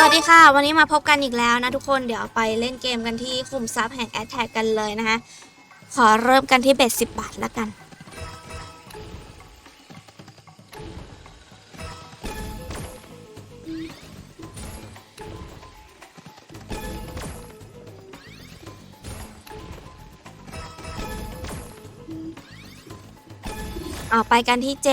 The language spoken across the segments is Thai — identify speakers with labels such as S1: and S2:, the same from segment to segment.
S1: สวัสดีค่ะ วันนี้มาพบกันอีกแล้วนะทุกคนเดี๋ยวไปเล่นเกมกันที่คุมซับแห่งแอ t แทกกันเลยนะคะ ขอเริ่มกันที่เบ็ดสิบบาทแล้วกัน เอาไปกันที่เจ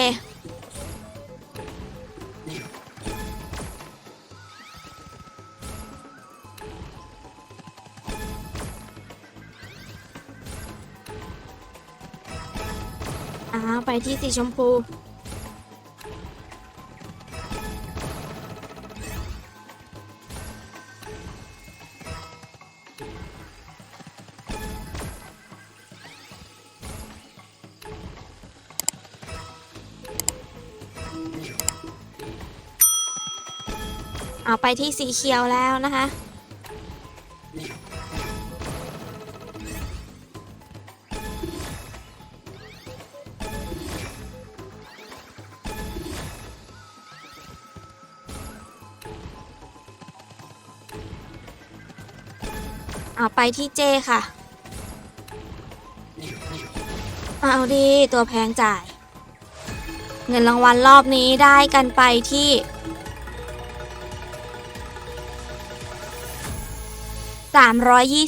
S1: ไปที่สีชมพู เอาไปที่สีเขียวแล้วนะคะ เอาไปที่เจค่ะ เอาดีตัวแพงจ่าย เงินรางวัลรอบนี้ได้กันไปที่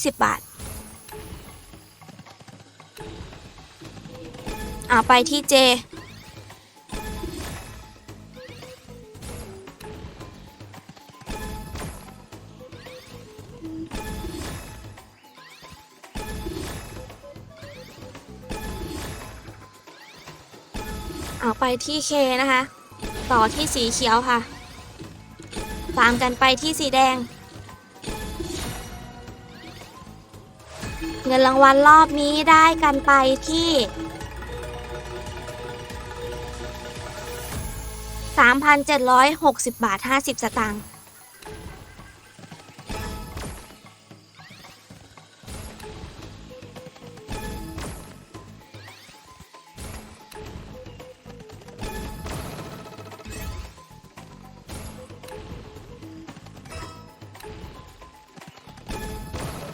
S1: 320 บาท เอาไปที่เจ เอาไปที่เคนะคะ ต่อที่สีเขียวค่ะ ตามกันไปที่สีแดง เงินรางวัลรอบนี้ได้กันไปที่ 3,760 บาท 50 สตางค์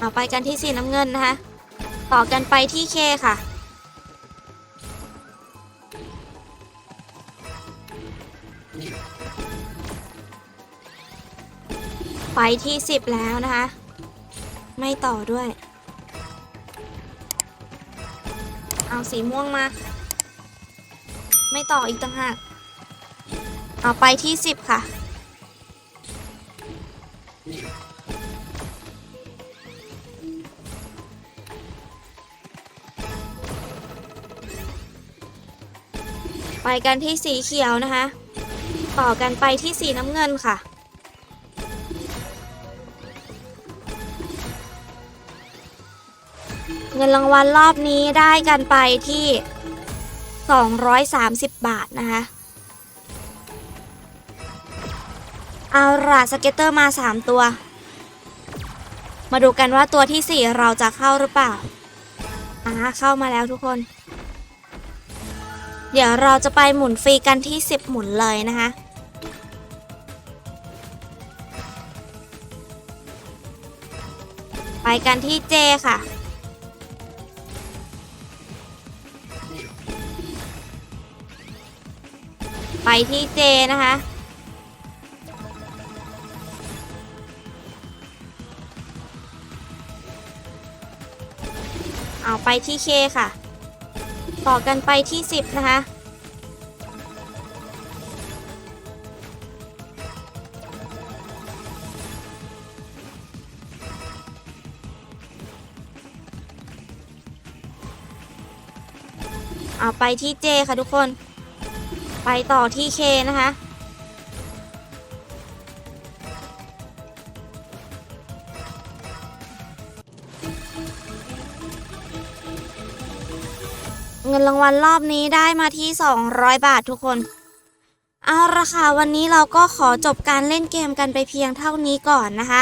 S1: เอาไปกันที่สีน้ำเงินนะคะ ต่อกันไปที่เคค่ะ ไปที่สิบแล้วนะคะ ไม่ต่อด้วย เอาสีม่วงมา ไม่ต่ออีกต่างหาก เอาไปที่สิบค่ะ ไปกันที่สีเขียวนะคะ ต่อกันไปที่สีน้ำเงินค่ะ เงินรางวัลรอบนี้ได้กันไปที่ 230 บาทนะคะ เอาล่ะสเก็ตเตอร์มา 3 ตัว มาดูกันว่าตัวที่ 4 เราจะเข้าหรือเปล่าอ่าเข้ามาแล้วทุกคน เดี๋ยวเราจะไปหมุนฟรีกันที่ 10 หมุนเลยนะคะ ไปกันที่เจค่ะ ไปที่เจนะคะ เอาไปที่เคค่ะ ต่อกันไปที่ 10 นะคะ เอาไปที่เจค่ะทุกคน ไปต่อที่เคนะคะ เงินรางวัลรอบนี้ได้มาที่ 200 บาททุกคน เอาละค่ะวันนี้เราก็ขอจบการเล่นเกมกันไปเพียงเท่านี้ก่อนนะคะ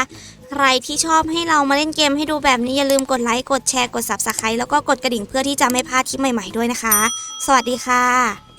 S1: ใครที่ชอบให้เรามาเล่นเกมให้ดูแบบนี้อย่าลืมกดไลค์กดแชร์กด Subscribe แล้วก็กดกระดิ่งเพื่อที่จะไม่พลาดคลิปใหม่ๆด้วยนะคะ สวัสดีค่ะ